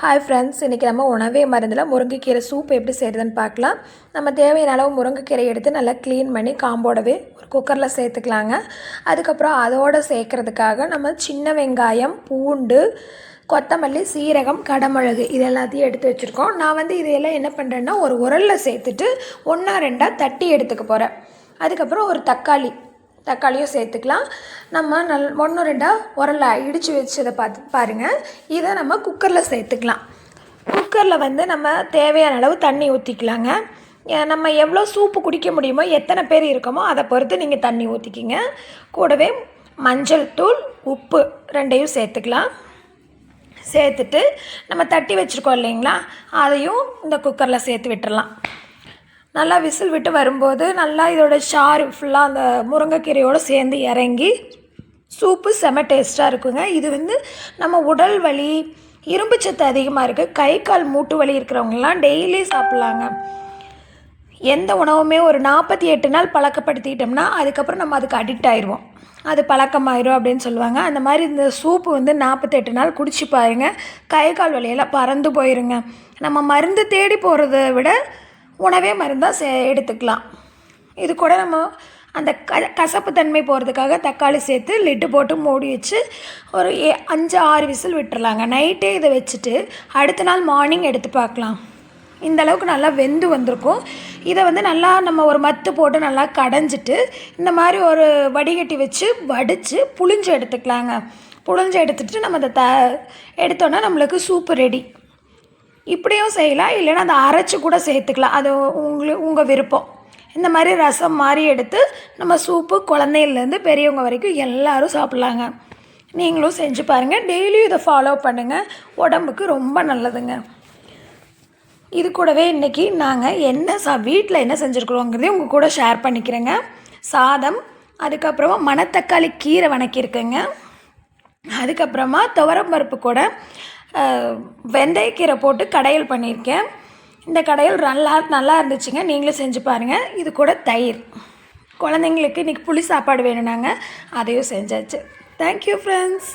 Hi friends இன்றைக்கி நம்ம உணவே மருந்தில் முருங்கைக்கீரை சூப் எப்படி செய்கிறதுன்னு பார்க்கலாம். நம்ம தேவையான அளவு முருங்கைக்கீரை எடுத்து நல்லா க்ளீன் பண்ணி காம்போடவே ஒரு குக்கரில் சேர்த்துக்கலாங்க. அதுக்கப்புறம் அதோடு சேர்க்குறதுக்காக நம்ம சின்ன வெங்காயம் பூண்டு கொத்தமல்லி சீரகம் கடமிளகு இது எல்லாத்தையும் எடுத்து வச்சுருக்கோம். நான் வந்து இதையெல்லாம் என்ன பண்ணுறேன்னா ஒரு உரலில் சேர்த்துட்டு ஒன்றா ரெண்டாக தட்டி எடுத்துக்க போகிறேன் அதுக்கப்புறம் ஒரு தக்காளி தக்காளியும் சேர்த்துக்கலாம். நம்ம நல் ஒன்று ரெண்டாக உரலை இடித்து வச்சதை பார்த்து பாருங்கள் இதை நம்ம குக்கரில் சேர்த்துக்கலாம். குக்கரில் வந்து நம்ம தேவையான அளவு தண்ணி ஊற்றிக்கலாங்க நம்ம எவ்வளோ சூப்பு குடிக்க முடியுமோ எத்தனை பேர் இருக்கோமோ அதை பொறுத்து நீங்கள் தண்ணி ஊற்றிக்கிங்க கூடவே மஞ்சள் தூள் உப்பு ரெண்டையும் சேர்த்துக்கலாம். சேர்த்துட்டு நம்ம தட்டி வச்சுருக்கோம் இல்லைங்களா அதையும் இந்த குக்கரில் சேர்த்து விட்டுடலாம் நல்லா விசில் விட்டு வரும்போது நல்லா இதோட சாறு ஃபுல்லாக அந்த முருங்கைக்கீரையோடு சேர்ந்து இறங்கி சூப்பு செம டேஸ்ட்டாக இருக்குங்க. இது வந்து நம்ம உடல் வலி இரும்பு சத்து அதிகமாக இருக்குது கை கால் மூட்டு வலி இருக்கிறவங்கலாம் டெய்லி சாப்பிட்லாங்க. எந்த உணவுமே ஒரு நாற்பத்தி எட்டு நாள் பழக்கப்படுத்திக்கிட்டோம்னா அதுக்கப்புறம் நம்ம அதுக்கு அடிக்ட் ஆயிடுவோம் அது பழக்கமாயிரும் அப்படின்னு சொல்லுவாங்க. அந்த மாதிரி இந்த சூப்பு வந்து நாற்பத்தெட்டு நாள் குடிச்சு பாருங்க. கை கால் வலியெல்லாம் பறந்து போயிருங்க. நம்ம மருந்து தேடி போகிறத விட உணவே மருந்தாக சே எடுத்துக்கலாம். இது கூட நம்ம அந்த க கசப்பு தன்மை போகிறதுக்காக தக்காளி சேர்த்து லிட்டு போட்டு மூடி வச்சு ஒரு ஏ அஞ்சு ஆறு விசில் விட்டுறலாங்க. நைட்டே இதை வச்சுட்டு அடுத்த நாள் மார்னிங் எடுத்து பார்க்கலாம். இந்த அளவுக்கு நல்லா வெந்து வந்திருக்கும். இதை வந்து நல்லா நம்ம ஒரு மத்து போட்டு நல்லா கடைஞ்சிட்டு இந்த மாதிரி ஒரு வடிகட்டி வச்சு வடித்து புளிஞ்சு எடுத்துக்கலாங்க. புளிஞ்சு எடுத்துட்டு நம்ம அதை த எடுத்தோன்னா நம்மளுக்கு சூப்பு ரெடி இப்படியும் செய்யலாம் இல்லைன்னா அதை அரைச்சி கூட சேர்த்துக்கலாம். அது உங்களுக்கு உங்கள் விருப்பம். இந்த மாதிரி ரசம் மாதிரி எடுத்து நம்ம சூப்பு குழந்தையிலேருந்து பெரியவங்க வரைக்கும் எல்லோரும் சாப்பிட்லாங்க. நீங்களும் செஞ்சு பாருங்கள் டெய்லியும் இதை ஃபாலோ பண்ணுங்கள் உடம்புக்கு ரொம்ப நல்லதுங்க. இது கூடவே இன்றைக்கி நாங்கள் என்ன சா வீட்டில் என்ன செஞ்சுருக்குறோங்கிறதையும் உங்கள் கூட ஷேர் பண்ணிக்கிறேங்க. சாதம் அதுக்கப்புறமா மணத்தக்காளி கீரை வணக்கியிருக்கேங்க. அதுக்கப்புறமா துவரம் பருப்பு கூட வெந்தயக்கீரை போட்டு கடையல் பண்ணியிருக்கேன். இந்த கடையல் நல்லா நல்லா இருந்துச்சுங்க. நீங்களும் செஞ்சு பாருங்கள் இது கூட தயிர். குழந்தைங்களுக்கு இன்றைக்கி புளி சாப்பாடு வேணும்னாங்க. அதையும் செஞ்சாச்சு. Thank you friends